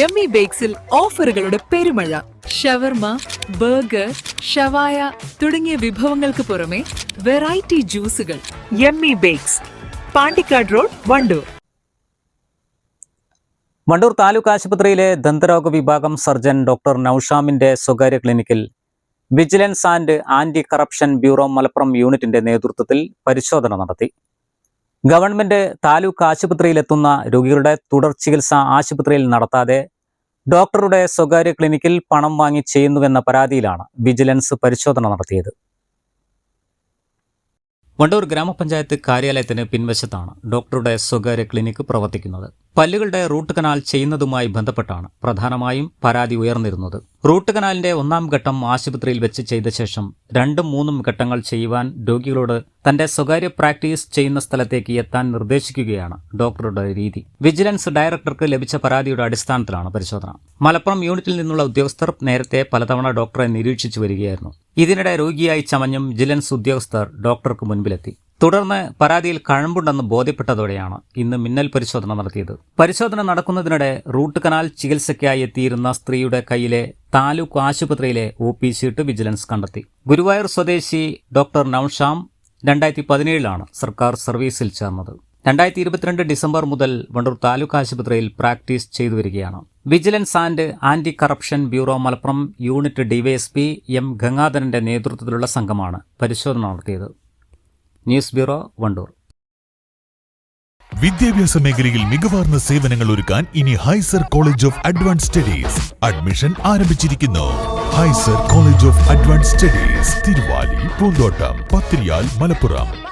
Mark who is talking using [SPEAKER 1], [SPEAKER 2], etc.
[SPEAKER 1] Yummy ബേക്സിൽ ഓഫറുകളുടെ പെരുമഴ. ഷവർമ burger ഷവായ തുടങ്ങിയ വിഭവങ്ങൾക്ക് പുറമെ variety ജ്യൂസുകൾ. Yummy bakes Pandikkad road Wandoor.
[SPEAKER 2] Wandoor taluk ആശുപത്രിയിലെ ദന്തരോഗ വിഭാഗം സർജൻ ഡോക്ടർ നൌഷാമിന്റെ സ്വകാര്യ ക്ലിനിക്കിൽ vigilance and anti corruption bureau Malappuram യൂണിറ്റിന്റെ നേതൃത്വത്തിൽ പരിശോധന നടത്തി. ഗവൺമെന്റ് താലൂക്ക് ആശുപത്രിയിലെത്തുന്ന രോഗികളുടെ തുടർ ചികിത്സ ആശുപത്രിയിൽ നടത്താതെ ഡോക്ടറുടെ സ്വകാര്യ ക്ലിനിക്കിൽ പണം വാങ്ങി ചെയ്യുന്നുവെന്ന പരാതിയിലാണ് വിജിലൻസ് പരിശോധന നടത്തിയത്. വണ്ടൂർ ഗ്രാമപഞ്ചായത്ത് കാര്യാലയത്തിന് പിൻവശത്താണ് ഡോക്ടറുടെ സ്വകാര്യ ക്ലിനിക്ക് പ്രവർത്തിക്കുന്നത്. പല്ലുകളുടെ റൂട്ട് കനാൽ ചെയ്യുന്നതുമായി ബന്ധപ്പെട്ടാണ് പ്രധാനമായും പരാതി ഉയർന്നിരുന്നത്. റൂട്ട് കനാലിന്റെ ഒന്നാം ഘട്ടം ആശുപത്രിയിൽ വെച്ച് ചെയ്ത ശേഷം രണ്ടും മൂന്നും ഘട്ടങ്ങൾ ചെയ്യുവാൻ രോഗികളോട് തന്റെ സ്വകാര്യ പ്രാക്ടീസ് ചെയ്യുന്ന സ്ഥലത്തേക്ക് എത്താൻ നിർദ്ദേശിക്കുകയാണ് ഡോക്ടറുടെ രീതി. വിജിലൻസ് ഡയറക്ടർക്ക് ലഭിച്ച പരാതിയുടെ അടിസ്ഥാനത്തിലാണ് പരിശോധന. മലപ്പുറം യൂണിറ്റിൽ നിന്നുള്ള ഉദ്യോഗസ്ഥർ നേരത്തെ പലതവണ ഡോക്ടറെ നിരീക്ഷിച്ചു വരികയായിരുന്നു. ഇതിനിടെ രോഗിയായി ചമഞ്ഞും വിജിലൻസ് ഉദ്യോഗസ്ഥർ ഡോക്ടർക്ക് മുൻപിലെത്തി. തുടർന്ന് പരാതിയിൽ കഴമ്പുണ്ടെന്ന് ബോധ്യപ്പെട്ടതോടെയാണ് ഇന്ന് മിന്നൽ പരിശോധന നടത്തിയത്. പരിശോധന നടക്കുന്നതിനിടെ റൂട്ട് കനാൽ ചികിത്സയ്ക്കായി എത്തിയിരുന്ന സ്ത്രീയുടെ കയ്യിലെ താലൂക്ക് ആശുപത്രിയിലെ ഒ പി ഷീട്ട് വിജിലൻസ് കണ്ടെത്തി. ഗുരുവായൂർ സ്വദേശി ഡോക്ടർ നൌഷാം രണ്ടായിരത്തി പതിനേഴിലാണ് സർക്കാർ സർവീസിൽ ചേർന്നത്. രണ്ടായിരത്തി ഇരുപത്തിരണ്ട് ഡിസംബർ മുതൽ വണ്ടൂർ താലൂക്ക് ആശുപത്രിയിൽ പ്രാക്ടീസ് ചെയ്തു വരികയാണ് vigilance and anti corruption bureau Malappuram unit DYSP M ഗംഗാധരന്റെ നേതൃത്വത്തിലുള്ള സംഘമാണ് പരിശോധന നടത്തിയത്. News bureau Wandoor.
[SPEAKER 3] വിദ്യാഭ്യാസ മേഖലയിൽ മികവാർന്ന സേവനങ്ങൾ ഒരുക്കാൻ ഇനി Hyser college of advance studies admission ആരംഭിച്ചിരിക്കുന്നു. Hyser college of advance studies Thiruvali Poonthottam Pathiriyal Malappuram.